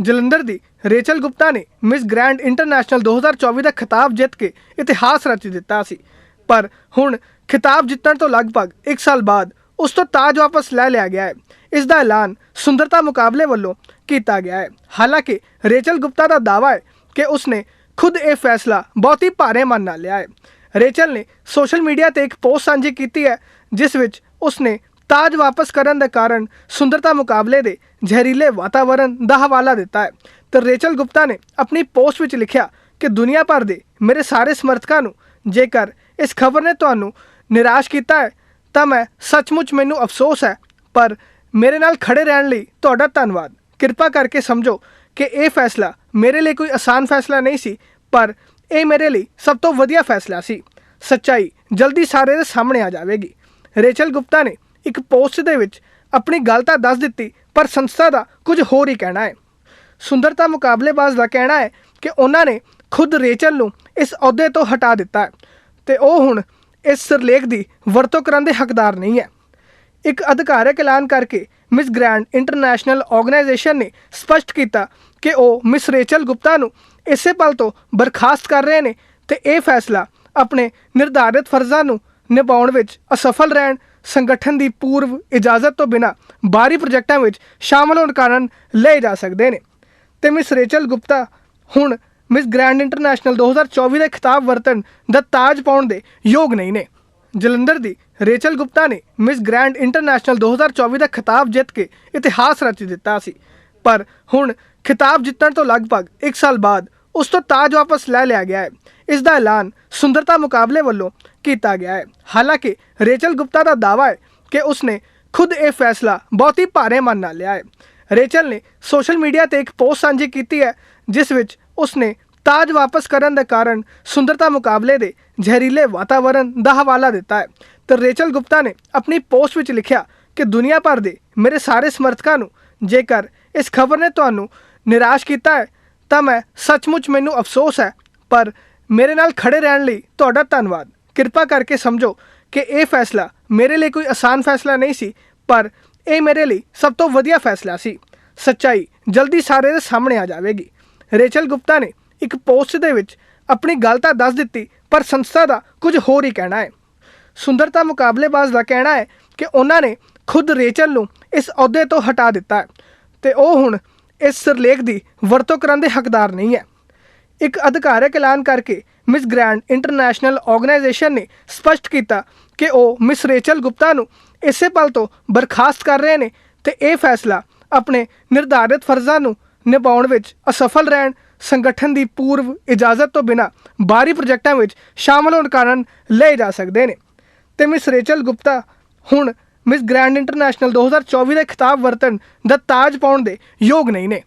ਜਲੰਧਰ ਦੀ Rachel Gupta ਨੇ miss grand international 2024 ਦਾ ਖਿਤਾਬ ਜਿੱਤ ਕੇ ਇਤਿਹਾਸ ਰਚ ਦਿੱਤਾ ਸੀ। ਪਰ ਹੁਣ ਖਿਤਾਬ ਜਿੱਤਣ ਤੋਂ ਲਗਭਗ 1 ਸਾਲ ਬਾਅਦ ਉਸ ਤੋਂ ਤਾਜ ਵਾਪਸ ਲੈ ਲਿਆ ਗਿਆ ਹੈ। ਇਸ ਦਾ ਐਲਾਨ ਸੁੰਦਰਤਾ ਮੁਕਾਬਲੇ ਵੱਲੋਂ ਕੀਤਾ ਗਿਆ ਹੈ। ਹਾਲਾਂਕਿ ਰੇਚਲ ਗੁਪਤਾ ਦਾ ਦਾਅਵਾ ਹੈ ਕਿ ਉਸਨੇ ਖੁਦ ਇਹ ਫੈਸਲਾ ਬਹੁਤ ਹੀ ਭਾਰੇ ਮਨ ਨਾਲ ਲਿਆ ਹੈ। ਰੇਚਲ ਨੇ ਸੋਸ਼ਲ ਮੀਡੀਆ ਤੇ ਇੱਕ ਪੋਸਟ ਸਾਂਝੀ ਕੀਤੀ ਹੈ, ਜਿਸ ਵਿੱਚ ਉਸਨੇ ਤਾਜ ਵਾਪਸ ਕਰਨ ਦੇ ਕਾਰਨ ਸੁੰਦਰਤਾ ਮੁਕਾਬਲੇ ਦੇ ਜ਼ਹਿਰੀਲੇ ਵਾਤਾਵਰਣ ਦਾ ਹਵਾਲਾ ਦਿੱਤਾ ਹੈ। ਤੇ ਰੇਚਲ ਗੁਪਤਾ ਨੇ ਆਪਣੀ ਪੋਸਟ ਵਿੱਚ ਲਿਖਿਆ ਕਿ ਦੁਨੀਆ ਭਰ ਦੇ ਮੇਰੇ ਸਾਰੇ ਸਮਰਥਕਾਂ ਨੂੰ ਜੇਕਰ ਇਸ ਖਬਰ ਨੇ ਤੁਹਾਨੂੰ ਨਿਰਾਸ਼ ਕੀਤਾ ਹੈ, ਤਾਂ ਮੈਂ ਸੱਚਮੁੱਚ ਮੈਨੂੰ ਅਫਸੋਸ ਹੈ। ਪਰ ਮੇਰੇ ਨਾਲ ਖੜੇ ਰਹਿਣ ਲਈ ਤੁਹਾਡਾ ਧੰਨਵਾਦ। ਕਿਰਪਾ ਕਰਕੇ ਸਮਝੋ ਕਿ ਇਹ ਫੈਸਲਾ ਮੇਰੇ ਲਈ ਕੋਈ ਆਸਾਨ ਫੈਸਲਾ ਨਹੀਂ ਸੀ, ਪਰ ਇਹ ਮੇਰੇ ਲਈ ਸਭ ਤੋਂ ਵਧੀਆ ਫੈਸਲਾ ਸੀ। ਸੱਚਾਈ ਜਲਦੀ ਸਾਰੇ ਦੇ ਸਾਹਮਣੇ ਆ ਜਾਵੇਗੀ। ਰੇਚਲ ਗੁਪਤਾ ਨੇ ਇੱਕ ਪੋਸਟ ਦੇ ਵਿੱਚ ਆਪਣੀ ਗੱਲ ਤਾਂ ਦੱਸ ਦਿੱਤੀ, ਪਰ ਸੰਸਥਾ ਦਾ ਕੁਝ ਹੋਰ ਹੀ ਕਹਿਣਾ ਹੈ। ਸੁੰਦਰਤਾ ਮੁਕਾਬਲੇਬਾਜ਼ ਦਾ ਕਹਿਣਾ ਹੈ ਕਿ ਉਹਨਾਂ ਨੇ ਖੁਦ ਰੇਚਲ ਨੂੰ ਇਸ ਅਹੁਦੇ ਤੋਂ ਹਟਾ ਦਿੱਤਾ ਹੈ ਤੇ ਉਹ ਹੁਣ ਇਸ ਸਿਰਲੇਖ ਦੀ ਵਰਤੋਂ ਕਰਨ ਦੇ ਹੱਕਦਾਰ ਨਹੀਂ ਹੈ। ਇੱਕ ਅਧਿਕਾਰਕ ਐਲਾਨ ਕਰਕੇ ਮਿਸ ਗ੍ਰੈਂਡ ਇੰਟਰਨੈਸ਼ਨਲ ਆਰਗੇਨਾਈਜੇਸ਼ਨ ਨੇ ਸਪਸ਼ਟ ਕੀਤਾ ਕਿ ਉਹ ਮਿਸ ਰੇਚਲ ਗੁਪਤਾ ਨੂੰ ਇਸੇ ਪਲ ਤੋਂ ਬਰਖਾਸਤ ਕਰ ਰਹੇ ਨੇ ਤੇ ਇਹ ਫੈਸਲਾ ਆਪਣੇ ਨਿਰਧਾਰਿਤ ਫਰਜ਼ਾਂ ਨੂੰ ਨਿਭਾਉਣ ਵਿੱਚ ਅਸਫਲ ਰਹਿਣ ਸੰਗਠਨ ਦੀ ਪੂਰਵ ਇਜਾਜ਼ਤ ਤੋਂ ਬਿਨਾ ਬਾਹਰੀ ਪ੍ਰੋਜੈਕਟਾਂ ਵਿੱਚ ਸ਼ਾਮਲ ਹੋਣ ਕਾਰਨ ਲਏ ਜਾ ਸਕਦੇ ਨੇ। ਤੇ ਮਿਸ ਰੇਚਲ ਗੁਪਤਾ ਹੁਣ ਮਿਸ ਗ੍ਰੈਂਡ ਇੰਟਰਨੈਸ਼ਨਲ 2024 ਦਾ ਖਿਤਾਬ ਵਰਤਣ ਦਾ ਤਾਜ ਪਾਉਣ ਦੇ ਯੋਗ ਨਹੀਂ ਨੇ। ਜਲੰਧਰ ਦੀ ਰੇਚਲ ਗੁਪਤਾ ਨੇ ਮਿਸ ਗ੍ਰੈਂਡ ਇੰਟਰਨੈਸ਼ਨਲ 2024 ਦਾ ਖਿਤਾਬ ਜਿੱਤ ਕੇ ਇਤਿਹਾਸ ਰਚ ਦਿੱਤਾ ਸੀ। ਪਰ ਹੁਣ ਖਿਤਾਬ ਜਿੱਤਣ ਤੋਂ ਲਗਭਗ 1 ਸਾਲ ਬਾਅਦ ਉਸ ਤੋਂ ਤਾਜ ਵਾਪਸ ਲੈ ਲਿਆ ਗਿਆ ਹੈ। ਇਸ ਦਾ ਐਲਾਨ ਸੁੰਦਰਤਾ ਮੁਕਾਬਲੇ ਵੱਲੋਂ ਕੀਤਾ ਗਿਆ ਹੈ। ਹਾਲਾਂਕਿ ਰੇਚਲ ਗੁਪਤਾ ਦਾ ਦਾਅਵਾ ਹੈ ਕਿ ਉਸਨੇ ਖੁਦ ਇਹ ਫੈਸਲਾ ਬਹੁਤ ਹੀ ਭਾਰੇ ਮਨ ਨਾਲ ਲਿਆ ਹੈ। ਰੇਚਲ ਨੇ ਸੋਸ਼ਲ ਮੀਡੀਆ ਤੇ ਇੱਕ ਪੋਸਟ ਸਾਂਝੀ ਕੀਤੀ ਹੈ, ਜਿਸ ਵਿੱਚ ਉਸਨੇ ਤਾਜ ਵਾਪਸ ਕਰਨ ਦੇ ਕਾਰਨ ਸੁੰਦਰਤਾ ਮੁਕਾਬਲੇ ਦੇ ਜ਼ਹਿਰੀਲੇ ਵਾਤਾਵਰਣ ਦਾ ਹਵਾਲਾ ਦਿੱਤਾ ਹੈ। ਤੇ ਰੇਚਲ ਗੁਪਤਾ ਨੇ ਆਪਣੀ ਪੋਸਟ ਵਿੱਚ ਲਿਖਿਆ ਕਿ ਦੁਨੀਆ ਭਰ ਦੇ ਮੇਰੇ ਸਾਰੇ ਸਮਰਥਕਾਂ ਨੂੰ ਜੇਕਰ ਇਸ ਖਬਰ ਨੇ ਤੁਹਾਨੂੰ ਨਿਰਾਸ਼ ਕੀਤਾ ਹੈ ਤਾਂ ਮੈਂ ਸੱਚਮੁੱਚ ਮੈਨੂੰ ਅਫਸੋਸ ਹੈ, ਪਰ ਮੇਰੇ ਨਾਲ ਖੜੇ ਰਹਿਣ ਲਈ ਤੁਹਾਡਾ ਧੰਨਵਾਦ। ਕਿਰਪਾ ਕਰਕੇ ਸਮਝੋ ਕਿ ਇਹ ਫੈਸਲਾ ਮੇਰੇ ਲਈ ਕੋਈ ਆਸਾਨ ਫੈਸਲਾ ਨਹੀਂ ਸੀ, ਪਰ ਇਹ ਮੇਰੇ ਲਈ ਸਭ ਤੋਂ ਵਧੀਆ ਫੈਸਲਾ ਸੀ। ਸੱਚਾਈ ਜਲਦੀ ਸਾਰੇ ਦੇ ਸਾਹਮਣੇ ਆ ਜਾਵੇਗੀ। ਰੇਚਲ ਗੁਪਤਾ ਨੇ ਇੱਕ ਪੋਸਟ ਦੇ ਵਿੱਚ ਆਪਣੀ ਗੱਲ ਤਾਂ ਦੱਸ ਦਿੱਤੀ, ਪਰ ਸੰਸਥਾ ਦਾ ਕੁਝ ਹੋਰ ਹੀ ਕਹਿਣਾ ਹੈ। ਸੁੰਦਰਤਾ ਮੁਕਾਬਲੇਬਾਜ਼ ਦਾ ਕਹਿਣਾ ਹੈ ਕਿ ਉਹਨਾਂ ਨੇ ਖੁਦ ਰੇਚਲ ਨੂੰ ਇਸ ਅਹੁਦੇ ਤੋਂ ਹਟਾ ਦਿੱਤਾ ਹੈ ਤੇ ਉਹ ਹੁਣ ਇਸ ਸਿਰਲੇਖ ਦੀ ਵਰਤੋਂ ਕਰਨ ਦੇ ਹੱਕਦਾਰ ਨਹੀਂ ਹੈ। ਇੱਕ ਅਧਿਕਾਰਕ ਐਲਾਨ ਕਰਕੇ ਮਿਸ ਗ੍ਰੈਂਡ ਇੰਟਰਨੈਸ਼ਨਲ ਆਰਗੇਨਾਈਜੇਸ਼ਨ ਨੇ ਸਪਸ਼ਟ ਕੀਤਾ ਕਿ ਉਹ ਮਿਸ ਰੇਚਲ ਗੁਪਤਾ ਨੂੰ ਇਸੇ ਪਲ ਤੋਂ ਬਰਖਾਸਤ ਕਰ ਰਹੇ ਨੇ ਤੇ ਇਹ ਫੈਸਲਾ ਆਪਣੇ ਨਿਰਧਾਰਿਤ ਫਰਜ਼ਾਂ ਨੂੰ ਨਿਭਾਉਣ ਵਿੱਚ ਅਸਫਲ ਰਹਿਣ, ਸੰਗਠਨ ਦੀ ਪੂਰਵ ਇਜਾਜ਼ਤ ਤੋਂ ਬਿਨਾ ਬਾਹਰੀ ਪ੍ਰੋਜੈਕਟਾਂ ਵਿੱਚ ਸ਼ਾਮਲ ਹੋਣ ਕਾਰਨ ਲਏ ਜਾ ਸਕਦੇ ਨੇ। ਤੇ ਮਿਸ ਰੇਚਲ ਗੁਪਤਾ ਹੁਣ ਮਿਸ ਗ੍ਰੈਂਡ ਇੰਟਰਨੈਸ਼ਨਲ 2024 ਦੇ ਖਿਤਾਬ ਵਰਤਣ ਦਾ ਤਾਜ ਪਾਉਣ ਦੇ ਯੋਗ ਨਹੀਂ ਨੇ।